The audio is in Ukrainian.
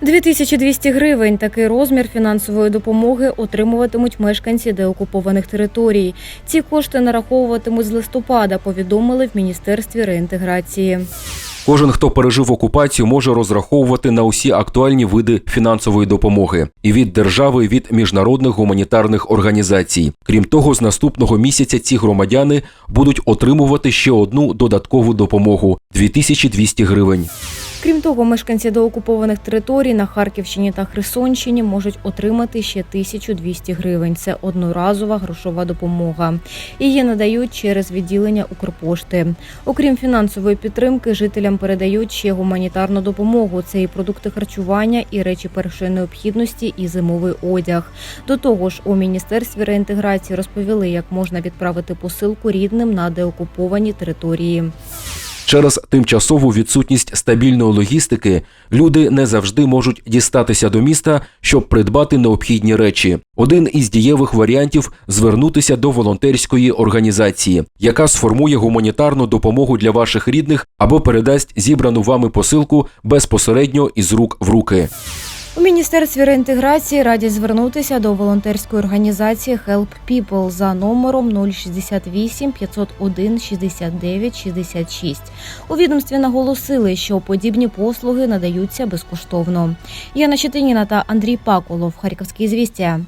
2200 гривень. Такий розмір фінансової допомоги отримуватимуть мешканці деокупованих територій. Ці кошти нараховуватимуть з листопада. Повідомили в міністерстві реінтеграції. Кожен, хто пережив окупацію, може розраховувати на усі актуальні види фінансової допомоги і від держави, і від міжнародних гуманітарних організацій. Крім того, з наступного місяця ці громадяни будуть отримувати ще одну додаткову допомогу 2200 гривень. Крім того, мешканці деокупованих територій на Харківщині та Херсонщині можуть отримати ще 1200 гривень. Це одноразова грошова допомога. Її надають через відділення Укрпошти. Окрім фінансової підтримки, жителям передають ще гуманітарну допомогу. Це і продукти харчування, і речі першої необхідності, і зимовий одяг. До того ж, у міністерстві реінтеграції розповіли, як можна відправити посилку рідним на деокуповані території. Через тимчасову відсутність стабільної логістики люди не завжди можуть дістатися до міста, щоб придбати необхідні речі. Один із дієвих варіантів звернутися до волонтерської організації, яка сформує гуманітарну допомогу для ваших рідних або передасть зібрану вами посилку безпосередньо із рук в руки. У міністерстві реінтеграції радять звернутися до волонтерської організації Help People за номером 068 501 69 66. У відомстві наголосили, що подібні послуги надаються безкоштовно. Яна Щетиніна та Андрій Паколов, Харківські звістя.